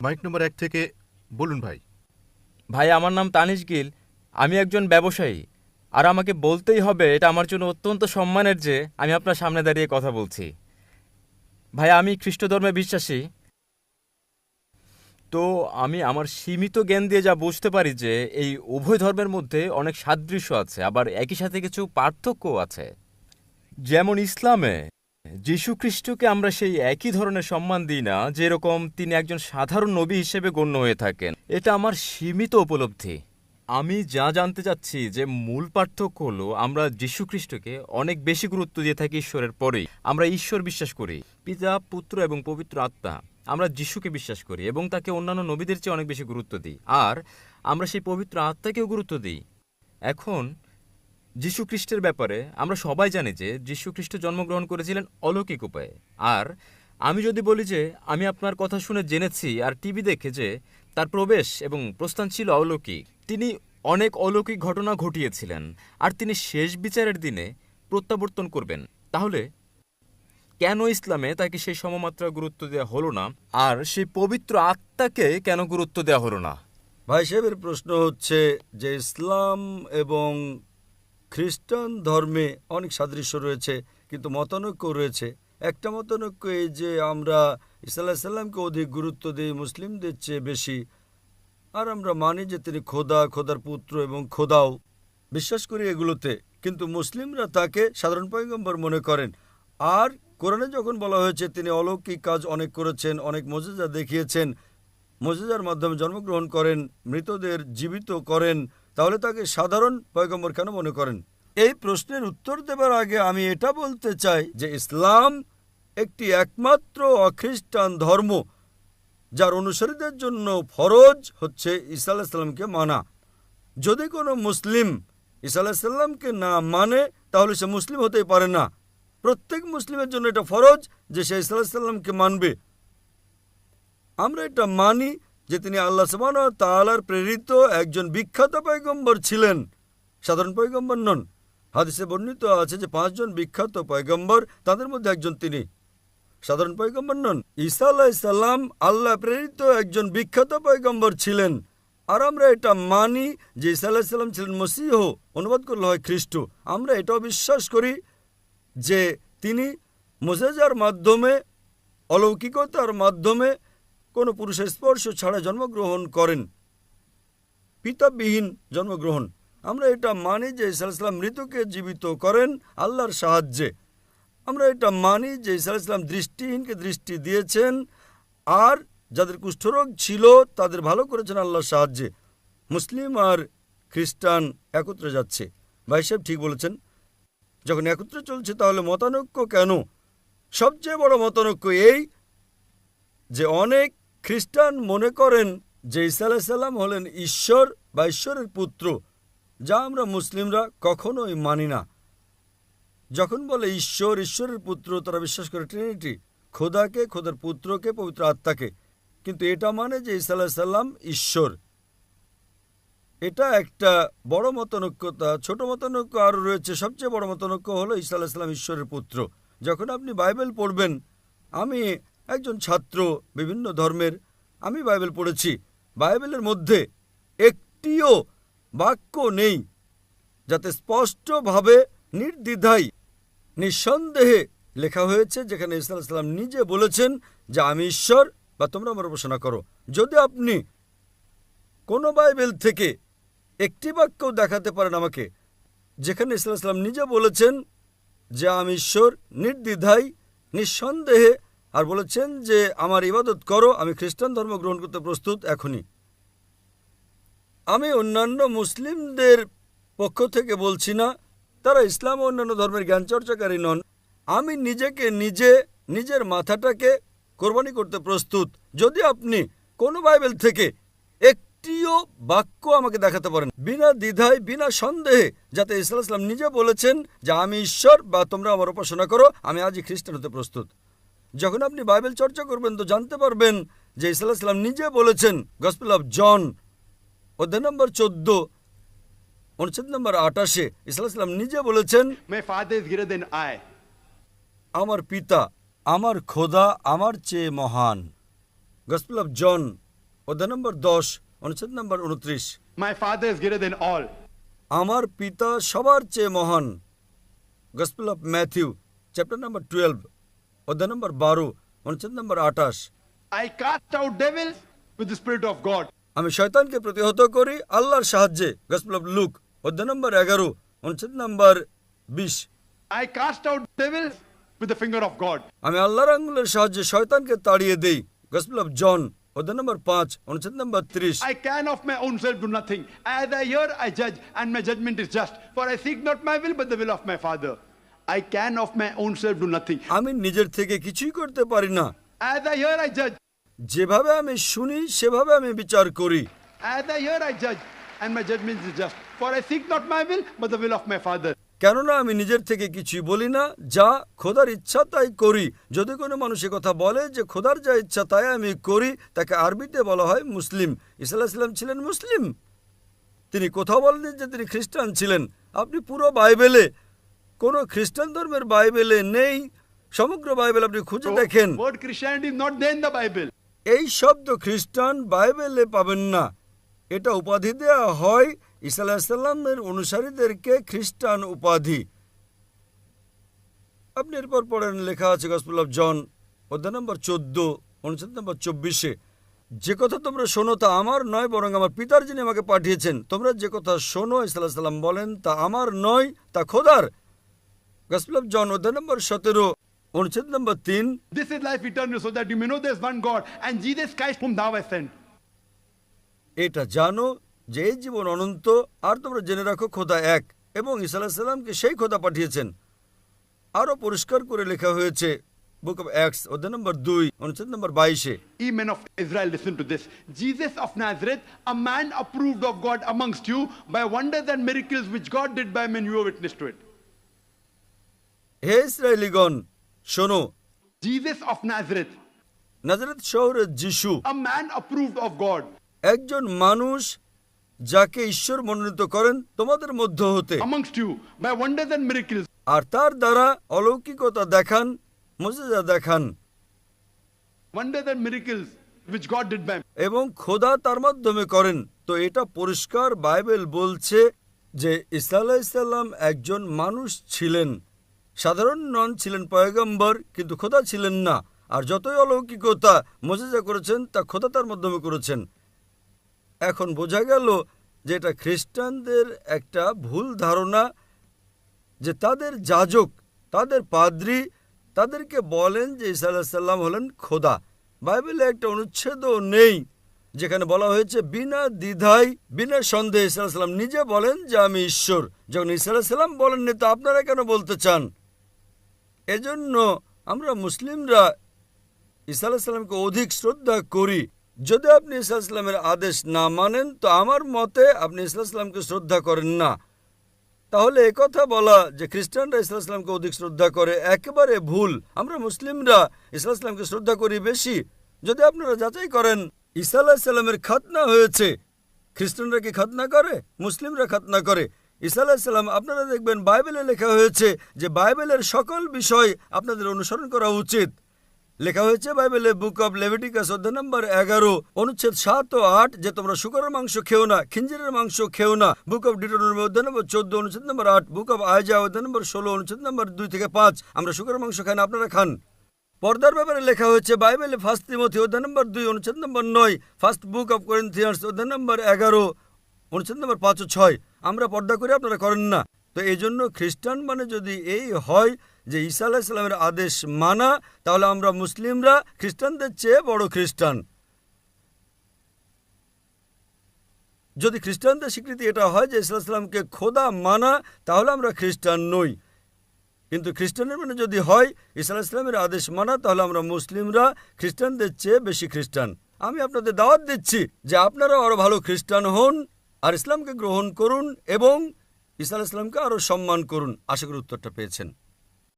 Mic নম্বর এক থেকে বলুন ভাই। ভাই, আমার নাম তানিশ গিল। আমি একজন ব্যবসায়ী। আর আমাকে বলতেই হবে, এটা আমার জন্য অত্যন্ত সম্মানের যে আমি আপনার সামনে দাঁড়িয়ে কথা বলছি। ভাই, আমি খ্রিস্ট ধর্মে বিশ্বাসী। তো আমি আমার সীমিত জ্ঞান দিয়ে যা বুঝতে পারি যে এই উভয় ধর্মের মধ্যে অনেক সাদৃশ্য আছে, আবার একই সাথে কিছু পার্থক্যও আছে। যেমন ইসলামে খ্রিস্টকে আমরা সেই একই ধরনের সম্মান দিই না, যেরকম তিনি একজন সাধারণ নবী হিসেবে গণ্য হয়ে থাকেন। এটা আমার সীমিত উপলব্ধি। আমি যা জানতে চাচ্ছি যে মূল পার্থক্য হলো, আমরা খ্রিস্টকে অনেক বেশি গুরুত্ব দিয়ে থাকি ঈশ্বরের পরেই। আমরা ঈশ্বর বিশ্বাস করি, পিতা, পুত্র এবং পবিত্র আত্মা। আমরা যিশুকে বিশ্বাস করি এবং তাকে অন্যান্য নবীদের চেয়ে অনেক বেশি গুরুত্ব দিই। আর আমরা সেই পবিত্র আত্মাকেও গুরুত্ব দিই। এখন যীশু খ্রিস্টের ব্যাপারে আমরা সবাই জানি যে যীশু খ্রিস্ট জন্মগ্রহণ করেছিলেন অলৌকিক উপায়ে। আর আমি যদি বলি যে আমি আপনার কথা শুনে জেনেছি আর টিভি দেখে যে তার প্রবেশ এবং প্রস্থান ছিল অলৌকিক, তিনি অনেক অলৌকিক ঘটনা ঘটিয়েছিলেন আর তিনি শেষ বিচারের দিনে প্রত্যাবর্তন করবেন। তাহলে কেন ইসলামে তাকে সেই সমমাত্রা গুরুত্ব দেওয়া হলো না আর সেই পবিত্র আত্মাকে কেন গুরুত্ব দেওয়া হলো না? ভাই, সাহেবের প্রশ্ন হচ্ছে যে ইসলাম এবং খ্রিস্টান ধর্মে অনেক সাদৃশ্য রয়েছে, কিন্তু মতানৈক্য রয়েছে। একটা মতানৈক্য এই যে আমরা ইসাল্লাহ সাল্লামকে অধিক গুরুত্ব দিই, মুসলিমদের চেয়ে বেশি, আর আমরা মানি যে তিনি খোদা, খোদার পুত্র এবং খোদাও। বিশ্বাস করি এগুলোতে, কিন্তু মুসলিমরা তাকে সাধারণ পয়গম্বর মনে করেন। আর কোরআনে যখন বলা হয়েছে, তিনি অলৌকিক কাজ অনেক করেছেন, অনেক মজেজা দেখিয়েছেন, মজেজার মাধ্যমে জন্মগ্রহণ করেন, মৃতদের জীবিত করেন তাহলে তাকে সাধারণ পয়গম্বর কেন মনে করেন? এই প্রশ্নের উত্তর দেবার আগে আমি এটা বলতে চাই যে ইসলাম একটি একমাত্র অখ্রিস্টান ধর্ম, যার অনুসারীদের জন্য ফরজ হচ্ছে ঈসা আলাহিসাল্লামকে মানা। যদি কোনো মুসলিম ঈসা আলাহিসাল্লামকে না মানে তাহলে সে মুসলিম হতেই পারে না। প্রত্যেক মুসলিমের জন্য এটা ফরজ যে সে ঈসা আলাহিসাল্লামকে মানবে। আমরা এটা মানি যে তিনি আল্লাহ সমান তালার প্রেরিত একজন বিখ্যাত পয়গম্বর ছিলেন। সাধারণ পয়গম্বর নন। হাদিসে বর্ণিত আছে যে পাঁচজন বিখ্যাত পয়গম্বর, তাদের মধ্যে একজন তিনি। সাধারণ পয়গম্বর নন। ঈসা আলাহিসাল্লাম আল্লাহ প্রেরিত একজন বিখ্যাত পয়গম্বর ছিলেন। আর আমরা এটা মানি যে ঈসা আলাহিসাল্লাম ছিলেন মসিহ। অনুবাদ করলে হয় খ্রিস্ট। আমরা এটাও বিশ্বাস করি যে তিনি মোজেজার মাধ্যমে, অলৌকিকতার মাধ্যমে কোনো পুরুষের স্পর্শ ছাড়া জন্মগ্রহণ করেন। পিতাবিহীন জন্মগ্রহণ। আমরা এটা মানি যে ইসলাম মৃতকে জীবিত করেন আল্লাহর সাহায্যে। আমরা এটা মানি যে ইসলাম দৃষ্টিহীনকে দৃষ্টি দিয়েছেন আর যাদের কুষ্ঠরোগ ছিল তাদের ভালো করেছেন আল্লাহর সাহায্যে। মুসলিম আর খ্রিস্টান একত্রে যাচ্ছে। ভাই সাহেব ঠিক বলেছেন। যখন একত্রে চলছে তাহলে মতানৈক্য কেন? সবচেয়ে বড় মতানৈক্য এই যে অনেক খ্রিস্টান মনে করেন যে ঈসা আলাহিসাল্লাম হলেন ঈশ্বর বা ঈশ্বরের পুত্র, যা আমরা মুসলিমরা কখনোই মানি না। যখন বলে ঈশ্বর, ঈশ্বরের পুত্র, তারা বিশ্বাস করে ট্রিনিটি খোদাকে, খোদার পুত্রকে, পবিত্র আত্মাকে। কিন্তু এটা মানে যে ঈসা আলাহিসাল্লাম ঈশ্বর। এটা একটা বড় মতনৈক্যতা, ছোট মতনৈক্য আরও রয়েছে। সবচেয়ে বড় মতনৈক্য হলো ঈসা আলাহিসাল্লাম ঈশ্বরের পুত্র। যখন আপনি বাইবেল পড়বেন, আমি একজন ছাত্র বিভিন্ন ধর্মের, আমি বাইবেল পড়েছি। বাইবেলের মধ্যে একটিও বাক্য নেই যাতে স্পষ্টভাবে নির্দ্বিধায় নিঃসন্দেহে লেখা হয়েছে, যেখানে ইসলাম সাল্লাম নিজে বলেছেন যে, আমি ঈশ্বর বা তোমরা আমার উপাসনা করো। যদি আপনি কোনো বাইবেল থেকে একটি বাক্য দেখাতে পারেন আমাকে, যেখানে ইসলাম সাল্লাম নিজে বলেছেন যে, আমি ঈশ্বর, নির্দ্বিধায়, নিঃসন্দেহে আর বলেছেন যে, আমার ইবাদত করো, আমি খ্রিস্টান ধর্ম গ্রহণ করতে প্রস্তুত এখনই। আমি অন্যান্য মুসলিমদের পক্ষ থেকে বলছি না, তারা ইসলাম ও অন্যান্য ধর্মের জ্ঞান চর্চাকারী নন। আমি নিজেকে নিজে, নিজের মাথাটাকে কোরবানি করতে প্রস্তুত। যদি আপনি কোনো বাইবেল থেকে একটিও বাক্য আমাকে দেখাতে পারেন, বিনা দ্বিধায়, বিনা সন্দেহে, যাতে ইসলাম নিজে বলেছেন যে, আমি ঈশ্বর বা তোমরা আমার উপাসনা করো, আমি আজই খ্রিস্টান হতে প্রস্তুত। যখন আপনি বাইবেল চর্চা করবেন তো জানতে পারবেন যে ইসলাম নিজে বলেছেন গসপেল অফ জন অধ্যায় নম্বর চোদ্দ অনুচ্ছেদ নম্বর আটাশে ইসলাম নিজে বলেছেন আমার পিতা আমার খোদা আমার চেয়ে মহান। গসপেল অফ জন অধ্যায় নম্বর দশ অনুচ্ছেদ নম্বর উনত্রিশ। মাই Father is greater than all. আমার পিতা সবার চেয়ে মহান। Gospel of Matthew chapter number twelve অধ্যায় নম্বর বারো অনুচ্ছেদ নম্বর আঠাশ I cast out devils with the Spirit of God. আমি শয়তানকে প্রতিহত করি আল্লাহর সাহায্যে গসপেল অফ লুক অধ্যায় নম্বর এগারো অনুচ্ছেদ নম্বর বিশ I cast out devils with the finger of God. আমি আল্লাহর আঙ্গুলের সাহায্যে শয়তানকে তাড়িয়ে দেই গসপেল অফ জন অধ্যায় নম্বর পাঁচ অনুচ্ছেদ নম্বর ত্রিশ I can of my own self do nothing. As I hear, I judge, and my judgment is just. For I seek not my will, but the will of my Father. I can of my own self do nothing. আমি নিজের থেকে কিছুই করতে পারি না As I hear, I judge. যেভাবে আমি শুনি সেভাবে আমি বিচার করি As I hear, I judge, and my judgment is just. For I seek not my will, but the will of my Father. কেননা আমি নিজের থেকে কিছুই বলি না যা খোদার ইচ্ছা তাই করি যদি কোনো মানুষ এ কথা বলে যে খোদার যা ইচ্ছা তাই আমি করি তাকে আরবিতে বলা হয় মুসলিম ইসা ইসলাম ছিলেন মুসলিম তিনি কোথাও বলেন যে তিনি খ্রিস্টান ছিলেন আপনি পুরো বাইবেলে কোনো খ্রিস্টান ধর্মের বাইবেলে নেই। সমগ্র বাইবেল আপনি খুঁজে দেখেন. এই শব্দ খ্রিস্টান বাইবেলে পাবেন না। এটা উপাধি দেওয়া হয় ঈসা আলাহিসাল্লামের অনুসারীদেরকে খ্রিস্টান উপাধি। আপনি এরপর পড়েন লেখা আছে গসপুল অফ জন অধ্যায় নম্বর চোদ্দ অনুচ্ছেদ নম্বর চব্বিশে। যে কথা তোমরা শোনো তা আমার নয় বরং আমার পিতার যিনি আমাকে পাঠিয়েছেন তোমরা যে কথা শোনো ইসলাম সাল্লাম বলেন তা আমার নয় তা খোদার। জন অধ্যায় নম্বর 17 অনুচ্ছেদ নম্বর 3 this is life eternal so that you may know this one God and Jesus Christ whom thou have এটা জানো যে অনন্ত আর তোমরা জেনে খোদা এক এবং ঈসা আলাইহিস সেই খোদা পাঠিয়েছেন। আরও পরিষ্কার করে লেখা হয়েছে বুক অফ অ্যাক্টস অধ্যায় নম্বর 2 অনুচ্ছেদ নম্বর 22 ye men Israel listen to this Jesus of Nazareth a man approved of God amongst you by wonders and miracles which God did by men you হে ইসরায়েলিগণ শোনো। Jesus of Nazareth, নাজারেত শহরের যিশু a man approved of God. একজন মানুষ যাকে ঈশ্বর মনোনীত করেন তোমাদের মধ্য হতে. আর তার দ্বারা অলৌকিকতা দেখান মজেজা দেখান. এবং খোদা তার মাধ্যমে করেন। তো এটা পরিষ্কার বাইবেল বলছে যে ইসা আলাইসাল্লাম একজন মানুষ ছিলেন। সাধারণ নন ছিলেন পয়গম্বর, কিন্তু খোদা ছিলেন না। আর যতই অলৌকিকতা মজেজা করেছেন, তা খোদা তার মাধ্যমে করেছেন। এখন বোঝা গেল যে এটা খ্রিস্টানদের একটা ভুল ধারণা, যে তাদের যাজক, তাদের পাদ্রী, তাদেরকে বলেন যে ঈসা আলাহিসাল্লাম হলেন খোদা। বাইবেলে একটা অনুচ্ছেদও নেই, যেখানে বলা হয়েছে, বিনা দ্বিধায়, বিনা সন্দেহে ঈসা আলাহিসাল্লাম নিজে বলেন যে আমি ঈশ্বর। যখন ঈসা আলাহিসাল্লাম বলেননি, তো আপনারা কেন বলতে চান? এজন্য আমরা মুসলিমরা ঈসা আলাহিসাল্লামকে অধিক শ্রদ্ধা করি। যদি আপনি আলাহিসাল্লামের আদেশ না মানেন, তো আমার মতে আপনি আলাহিসাল্লামকে শ্রদ্ধা করেন না। তাহলে একথা বলা যে খ্রিস্টানরা ইসলাম ইসলামকে অধিক শ্রদ্ধা করে, একেবারে ভুল। আমরা মুসলিমরা ইসলাম ইসলামকে শ্রদ্ধা করি বেশি। যদি আপনারা যাচাই করেন, ঈসা আলাহিসাল্লামের খাতনা হয়েছে। খ্রিস্টানরা কি খাতনা করে? মুসলিমরা খাতনা করে। আলাহিসাল্লাম আপনারা দেখবেন বাইবেলে লেখা হয়েছে যে বাইবেলের সকল বিষয় আপনাদের অনুসরণ করা উচিত। লেখা হয়েছে বাইবেলে বুক অব লেভিটিকাস অধ্যায় নম্বর এগারো, অনুচ্ছেদ সাত ও আট যে তোমরা শুকরের মাংস খেও না, খিঞ্জিরের মাংস খেও না। বুক অব ডিটোনমি অধ্যায় নম্বর চোদ্দ, অনুচ্ছেদ নম্বর আট, বুক অব আয়জা অধ্যায় নম্বর ষোলো, অনুচ্ছেদ নম্বর দুই থেকে পাঁচ, আমরা শুকরের মাংস খাই না, আপনারা খান। পর্দার ব্যাপারে লেখা হয়েছে বাইবেলে ফার্স্ট তিমথি অধ্যায় নম্বর দুই, অনুচ্ছেদ নম্বর নয়, ফার্স্ট বুক অব করেন্থিয়ান্স অধ্যায় নম্বর এগারো অনুচ্ছেদ নম্বর পাঁচ ও ছয়, আমরা পর্দা করে আপনারা করেন না। তো এই জন্য খ্রিস্টান মানে যদি এই হয় যে ঈসা আলাহ ইসলামের আদেশ মানা, তাহলে আমরা মুসলিমরা খ্রিস্টানদের চেয়ে বড় খ্রিস্টান। যদি খ্রিস্টানদের স্বীকৃতি এটা হয় যে ইসলাম ইসলামকে খোদা মানা, তাহলে আমরা খ্রিস্টান নই। কিন্তু খ্রিস্টানের মানে যদি হয় ইসলাম ইসলামের আদেশ মানা, তাহলে আমরা মুসলিমরা খ্রিস্টানদের চেয়ে বেশি খ্রিস্টান। আমি আপনাদের দাওয়াত দিচ্ছি যে আপনারা আরও ভালো খ্রিস্টান হন। আর ইসলামকে গ্রহণ করুন এবং ইসলাম ইসলামকে আরও সম্মান করুন। আশা করি উত্তরটা পেয়েছেন।